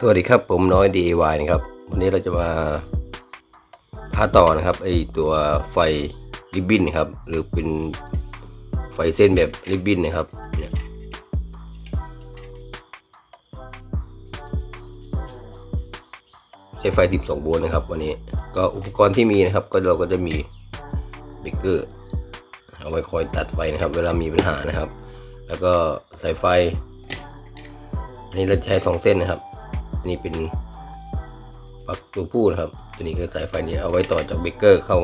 สวัสดีครับผมน้อย DIY นะครับ วันนี้เราจะมาพาต่อนะครับไอตัวไฟริบบิ้นนะครับหรือเป็นไฟเส้นแบบริบบิ้นนะครับเนี่ยใช้ไฟ 12 โวลต์นะครับ วันนี้ก็อุปกรณ์ที่มีนะครับ ก็เราก็จะมีเบรกเกอร์เอาไว้คอยตัดไฟนะครับ เวลามีปัญหานะครับ แล้วก็สายไฟ อันนี้เราจะใช้สองเส้นนะครับ อันนี้เป็นปลั๊กตัวผู้นะครับ ตัวนี้คือสายไฟนี้เอาไว้ต่อจากเบรกเกอร์เข้า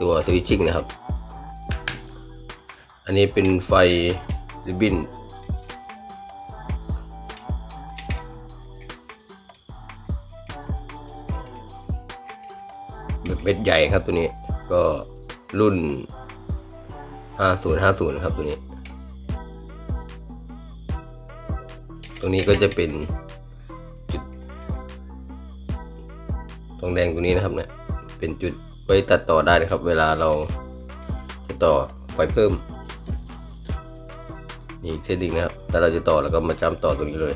ตัวสวิตชิ่งนะครับ อันนี้เป็นไฟริบบิ้นแบบเม็ดใหญ่ครับตัวนี้ก็รุ่น 5050 ครับตัวนี้ ตรงนี้ก็จะเป็น ตรงแดงตรงนี้นะครับเนี่ยเป็นจุดไว้ตัดต่อได้นะครับ เวลาเราจะต่อไฟเพิ่มนี่เส้นหนึ่งนะครับถ้าเราจะต่อแล้วก็มาจำต่อตรงนี้เลย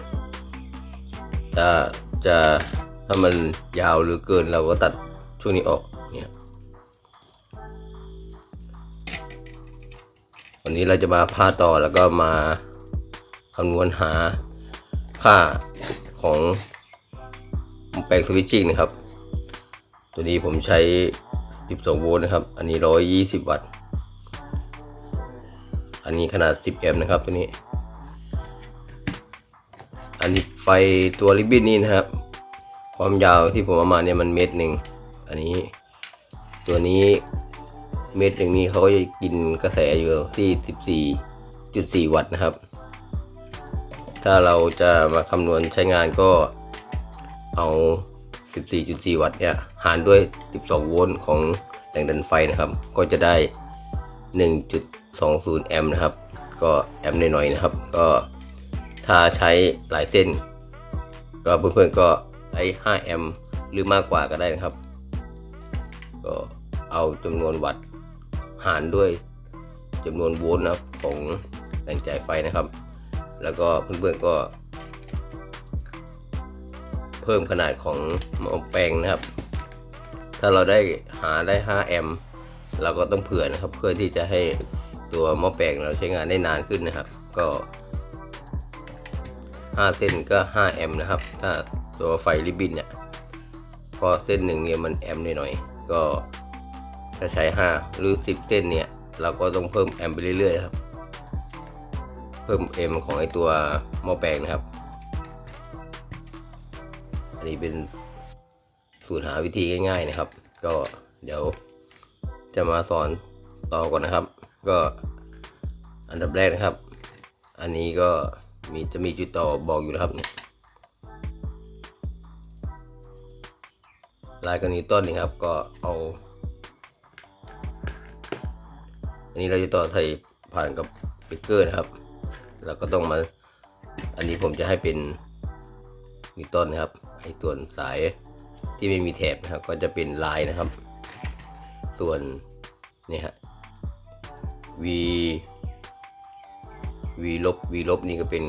ถ้าจะถ้ามันยาวหรือเกินเราก็ตัดช่วงนี้ออกเนี่ยวันนี้เราจะมาพาต่อแล้วก็มาคำนวณหาค่าของแปลงสวิตชิ่งนะครับ ตัวนี้ผมใช้ 12 โวลต์นะครับ อันนี้ 120 วัตต์ อันนี้ขนาด 10 แอมป์นะครับตัวนี้ อันนี้ไฟตัวริบบิ้นนี่นะครับ ความยาวที่ผมเอามาเนี่ยมันเมตรหนึ่ง อันนี้ตัวนี้เมตรหนึ่งนี้เขาก็จะกินกระแสอยู่ที่14.4 วัตต์นะครับ ถ้าเราจะมาคำนวณใช้งานก็เอา 14.4 วัตต์เนี่ยหารด้วย 12 โวลต์ของแรงดันไฟนะครับ ก็จะได้ 1.20 แอมป์นะครับ ก็แอมป์น่อยๆนะครับ ก็ถ้าใช้หลายเส้น ก็เพื่อนๆก็ใช้5แอมป์หรือมากกว่าก็ได้นะครับ ก็เอาจำนวนวัตต์หารด้วยจำนวนโวลต์นะครับของแรงจ่ายไฟนะครับ แล้วก็เพื่อนๆก็ พิ่มขนาดของมอแปลงนะครับ ถ้าเราได้หาได้ 5 แอมป์เราก็ต้องเผื่อนะครับ เพื่อที่จะให้ตัวหม้อแปลงเราใช้งานได้นานขึ้นนะครับ ก็ 5 เส้นก็ 5 แอมป์นะครับ ถ้าตัวไฟริบบิ้นเนี่ยพราะเส้นหนึ่งเนี่ยมันแอมป์หน่อยๆก็ถ้าใช้ 5 หรือ 10 เส้นเนี่ย เราก็ต้องเพิ่มแอมป์ไปเรื่อยๆครับ เพิ่มเอ็มของไอตัวหม้อแปลงนะครับ อันนี้เป็นสูตรหาวิธีง่ายๆนะครับ ก็เดี๋ยวจะมาสอนต่อก่อนนะครับ ก็อันดับแรกนะครับ อันนี้ก็มีจะมีจุดต่อบอกอยู่นะครับเนี่ยลายกันนิวตันนี่ครับก็เอาอันนี้เราจะต่อไทยผ่านกับเบรกเกอร์นะครับเราก็ต้องมา อันนี้ผมจะให้เป็นนิวตันนะครับ ให้ส่วนสายที่ไม่มีแถบนะครับก็จะเป็นลายนะครับ ส่วนนี่ฮะ V V ลบ V ลบนี่ก็เป็น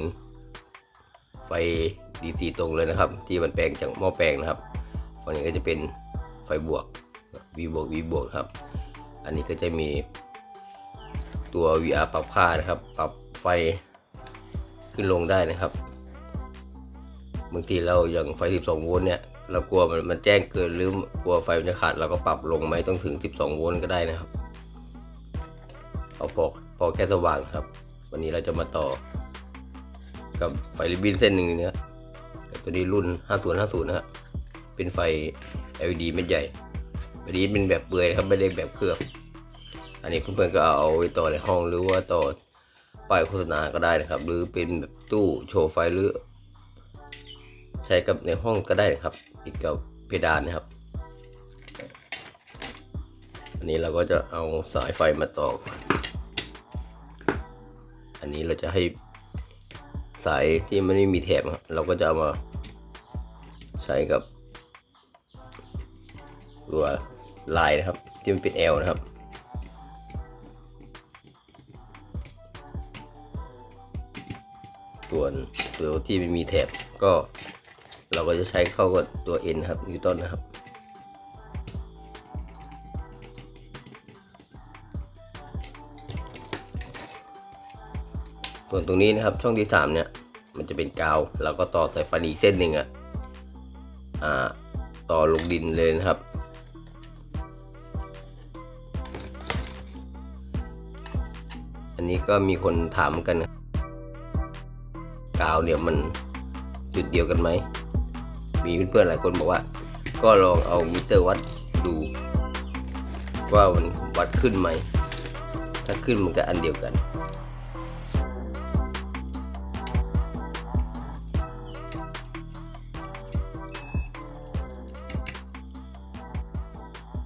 ไฟ DC ตรงเลยนะครับ ที่มันแปลงจากหม้อแปลงนะครับฝั่งนี้ก็จะเป็นไฟบวก V บวก V บวกครับ อันนี้ก็จะมีตัว VR ปรับค่านะครับ ปรับไฟขึ้นลงได้นะครับ บางทีเราอย่างไฟ 12 โวลต์เนี่ย เรากลัวมันมันแจ้งเกินหรือกลัวไฟมันจะขาดเราก็ปรับลงไหมต้องถึง 12 โวลต์ก็ได้นะครับ เอาพอพอแค่สว่างครับ วันนี้เราจะมาต่อ กับไฟริบบิ้นเส้นหนึ่งเนี่ยตัวนี้รุ่น 5050 นะครับเป็นไฟ LED เม็ดใหญ่อันนี้เป็นแบบเปลือยครับไม่ได้แบบเคลือบอันนี้เพื่อนๆก็เอาไว้ต่อในห้องหรือว่าต่อป้ายโฆษณาก็ได้นะครับ หรือเป็นแบบตู้โชว์ไฟหรือ ใช้กับในห้องก็ได้ครับ ติดกับเพดานนะครับ อันนี้เราก็จะเอาสายไฟมาต่อ อันนี้เราจะให้สายที่มันไม่มีแถบครับเราก็จะเอามาใช้กับตัวลายนะครับที่มันเป็น L นะครับส่วนตัวที่ไม่มีแถบก็ เราก็จะใช้เข้ากับตัว N ครับนิวตันนะครับ ส่วนตรงนี้นะครับช่องที่สามเนี่ย มันจะเป็นกาวเราก็ต่อสายไฟอีเส้นหนึ่งอะอ่าต่อลงดินเลยนะครับอันนี้ก็มีคนถามกัน กาวเนี่ยมันจุดเดียวกันไหม มีเพื่อนๆหลายคนบอกว่า ก็ลองเอามิเตอร์วัดดู ว่ามันวัดขึ้นไหม ถ้าขึ้นมันก็อันเดียวกัน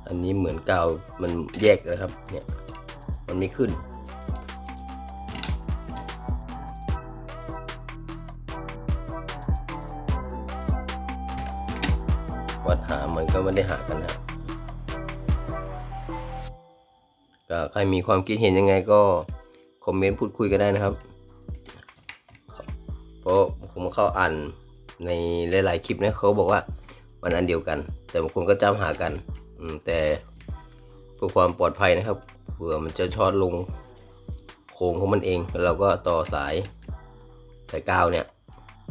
อันนี้เหมือนกาวมันแยกนะครับเนี่ยมันไม่ขึ้น ไม่ได้หากันนะก็ใครมีความคิดเห็นยังไงก็คอมเมนต์พูดคุยกันได้นะครับเพราะผมเข้าอ่านในหลาย ๆ คลิปนะเขาบอกว่ามันอันเดียวกัน แต่บางคนก็จำหากันแต่เพื่อความปลอดภัยนะครับเผื่อมันจะช็อตลงโครงของมันเองแล้วเราก็ต่อสายสายกาวเนี่ย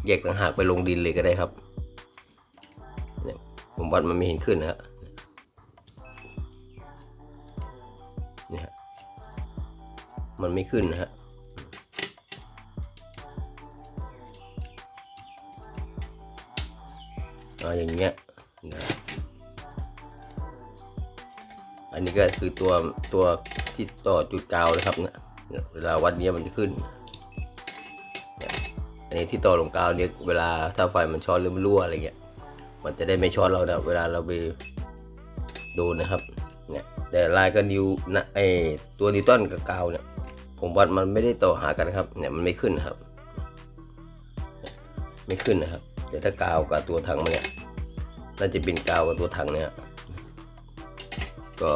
แยกต่างหากไปลงดินเลยก็ได้ครับ ผมวัดมันไม่เห็นขึ้นนะฮะเนี่ยฮะมันไม่ขึ้นนะฮะอ่าอย่างเงี้ยนะอันนี้ก็คือตัวตัวที่ต่อจุดกาวนะครับเนี่ยเนี่ยเวลาวัดเนี้ยมันจะขึ้น อันนี้ที่ต่อลงกาวเนี่ยเวลาถ้าไฟมันช็อตหรือมันรั่วอะไรเงี้ย มันจะได้ไม่ช็อตเรานะเวลาเราไปโดนนะครับเนี่ยแต่ลายกับนิวนะไอตัวนิวตันกับกาวเนี่ยผมวัดมันไม่ได้ต่อหากันครับเนี่ยมันไม่ขึ้นครับ ไม่ขึ้นนะครับแต่ถ้ากาวกับตัวถังมันเนี่ยน่าจะเป็นกาวกับตัวถังเนี่ยก็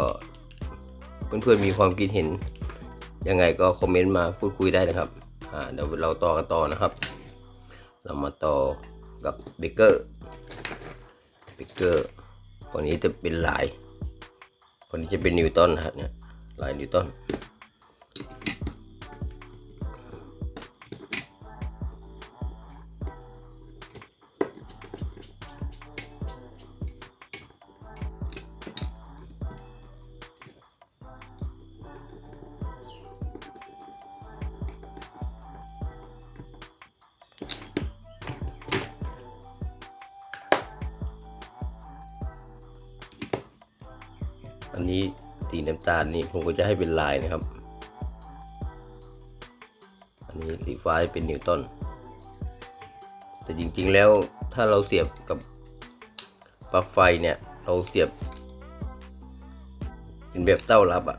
เพื่อนๆมีความคิดเห็นยังไงก็คอมเมนต์มาพูดคุยได้นะครับอ่าเดี๋ยวเราต่อกันต่อนะครับ เรามาต่อกับเบเกอร์ ปิกเกอร์คนนี้จะเป็นลายคนนี้จะเป็นนิวตันนะเนี่ยลายนิวตัน อันนี้สีน้ำตาลนี่ผมก็จะให้เป็นลายนะครับ อันนี้สีฟ้าเป็นนิวตันแต่จริงๆแล้วถ้าเราเสียบกับปลั๊กไฟเนี่ยเราเสียบ เป็นแบบเต้ารับอะ่ะ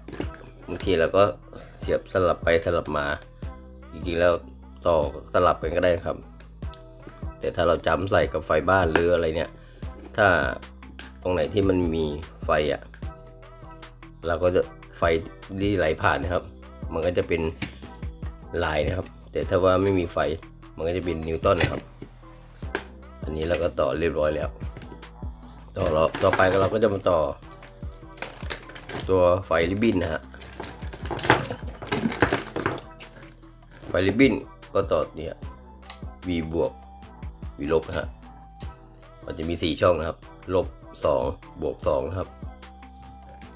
บางทีเราก็เสียบสลับไปสลับมา จริงๆแล้วต่อสลับกันก็ได้ครับ แต่ถ้าเราจำใส่กับไฟบ้านหรืออะไรเนี่ย ถ้าตรงไหนที่มันมีไฟอะ เราก็จะไฟที่ไหลผ่านนะครับ มันก็จะเป็นลายนะครับ แต่ถ้าว่าไม่มีไฟมันก็จะเป็นนิวตันนะครับ อันนี้เราก็ต่อเรียบร้อยแล้ว ต่อเราต่อไปก็เราก็จะมาต่อ ตัวไฟริบบิ้นนะฮะไฟริบบิ้นก็ต่อเนี่ย V บวก V ลบนะฮะมันจะมีสี่ช่องนะครับ ลบสองบวกสองนะครับ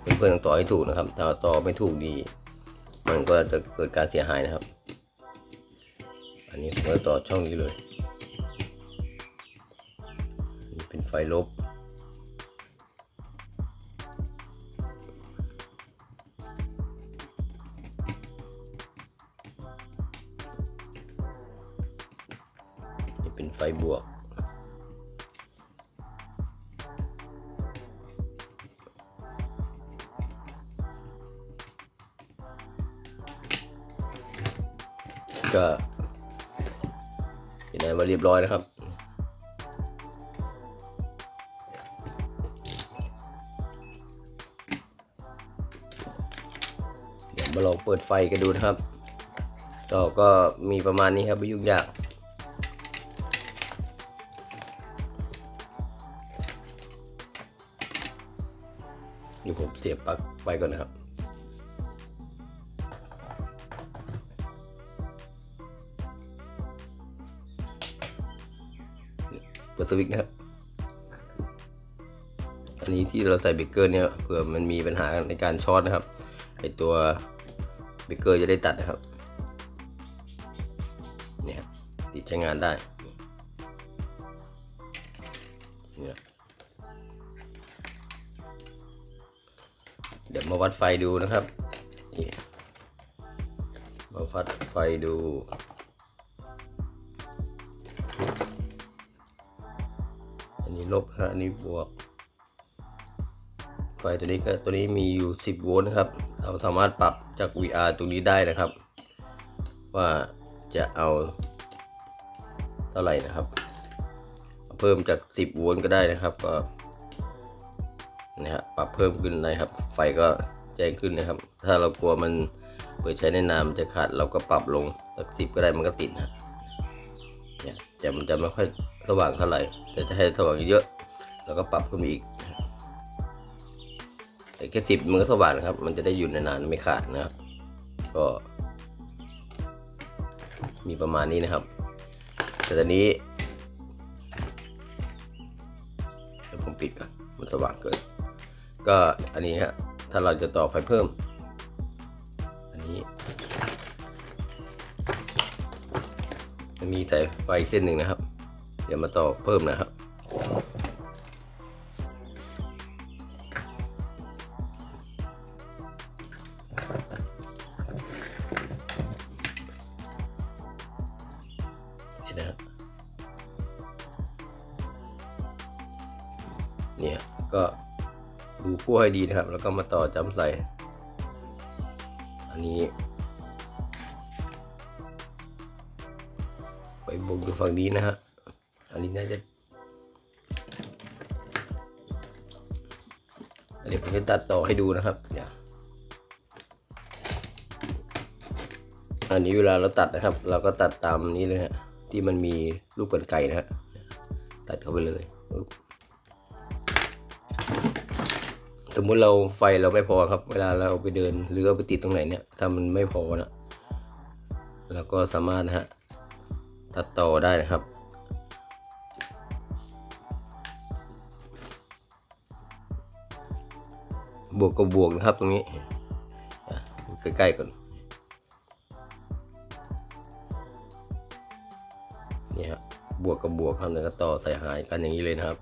เพื่อนต้องต่อให้ถูกนะครับ ถ้าต่อไม่ถูกดี มันก็จะเกิดการเสียหายนะครับ อันนี้ผมจะต่อช่องนี้เลยนี่เป็นไฟลบ ก็อยู่ไนมาเรียบร้อยนะครับ เดี๋ยวมาลองเปิดไฟกันดูนะครับต่อก็มีประมาณนี้ครับไม่ยุ่งยากเดี๋ยวผมเสียบปลั๊กไปก่อนนะครับ สวิตช์นะครับอันนี้ที่เราใส่เบรกเกอร์เนี่ยเผื่อมันมีปัญหาในการช็อตนะครับไอตัวเบรกเกอร์จะได้ตัดนะครับเนี่ยครับติดใช้งานได้เนี่ยเดี๋ยวมาวัดไฟดูนะครับนี่มาวัดไฟดู ลบฮะนนี้บวก ไฟตัวนี้ก็ตัวนี้มีอยู่ 10 โวลต์นะครับ เราสามารถปรับจาก VR ตรงนี้ได้นะครับ ว่าจะเอาเท่าไหร่นะครับ เพิ่มจาก 10 โวลต์ก็ได้นะครับ ก็นะฮะปรับเพิ่มขึ้นนะครับ ไฟก็แจ้งขึ้นนะครับ ถ้าเรากลัวมันเปิดใช้ในนานมันจะขาดเราก็ปรับลงจาก10ก็ได้มันก็ติดนะเนี่ยแต่มันจะไม่ค่อยสว่างเท่าไหร่ แต่จะให้สว่างเยอะเราก็ปรับขึ้นมาอีกแต่แค่สิบมันก็สว่างนะครับ มันจะได้อยู่นานๆไม่ขาดนะครับก็ มีประมาณนี้นะครับ แต่ตอนนี้เดี๋ยวผมปิดก่อนมันสว่างเกินก็อันนี้ฮะถ้าเราจะต่อไฟเพิ่ม อันนี้มันมีสายไฟเส้นหนึ่งนะครับ ดี๋ยวมาต่อเพิ่มนะครับนี่นะเนี่ยก็ดูขั้วให้ดีนะครับ แล้วก็มาต่อจำใส่ อันนี้ไปบวกอยู่ฝั่งนี้นะฮะ นนี้น่าจะอันนี้ผมจะตัดต่อให้ดูนะครับเนี่ยอันนี้เวลาเราตัดนะครับ เราก็ตัดตามนี้เลยฮะที่มันมีลูกกรรไกรนะฮะตัดเข้าไปเลยสมมุติเราไฟเราไม่พอครับ เวลาเราไปเดินหรือเอาไปติดตรงไหนเนี่ยถ้ามันไม่พอนะเราก็สามารถนะฮะตัดต่อได้นะครับ บวกกับบวกนะครับตรงนี้ใกล้ๆก่อนนี่ครับบวกกับบวกครับแล้วก็ต่อใส่หายกันอย่างนี้เลยนะครับ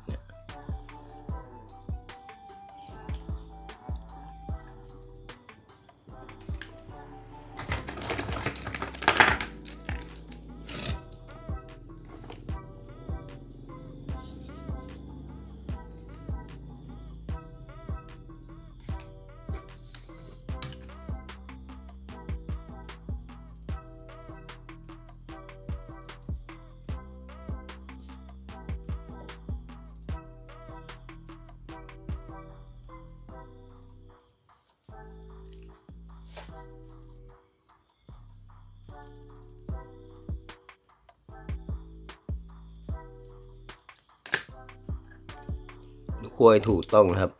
เนี่ยดูขั้วให้ถูกต้องนะครับ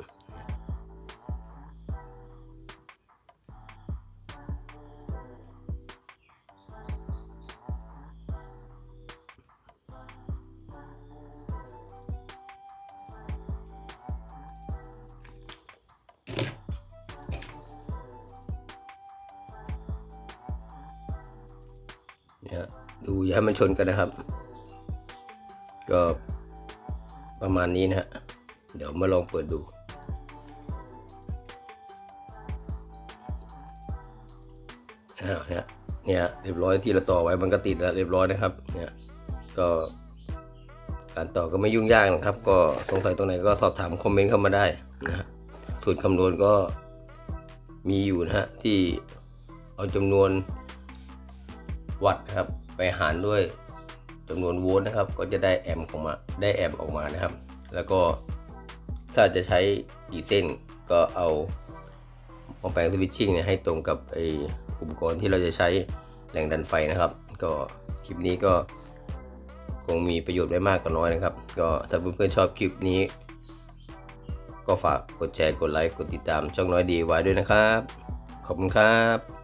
เนี่ยดูอย่าให้มันชนกันนะครับ ก็ประมาณนี้นะฮะ เดี๋ยวมาลองเปิดดู เนี่ยเนี่ยเรียบร้อยที่เราต่อไว้มันก็ติดแล้วเรียบร้อยนะครับ เนี่ยก็การต่อก็ไม่ยุ่งยากนะครับ ก็สงสัยตรงไหนก็สอบถามคอมเมนต์เข้ามาได้นะสูตรคำนวณก็มีอยู่นะฮะที่เอาจำนวนวัตต์นะครับ ไปหารด้วยจำนวนโวลต์นะครับ ก็จะได้แอมป์ออกมาได้แอมป์ออกมานะครับ แล้วก็ ถ้าจะใช้กี่เส้นก็เอาหม้อแปลงสวิตชิ่งเนี่ยให้ตรงกับไออุปกรณ์ที่เราจะใช้แรงดันไฟนะครับ ก็คลิปนี้ก็คงมีประโยชน์ไม่มากก็น้อยนะครับ ก็ถ้าเพื่อนๆชอบคลิปนี้ ก็ฝากกดแชร์กดไลค์กดติดตามช่องน้อยดีไว้ด้วยนะครับ ขอบคุณครับ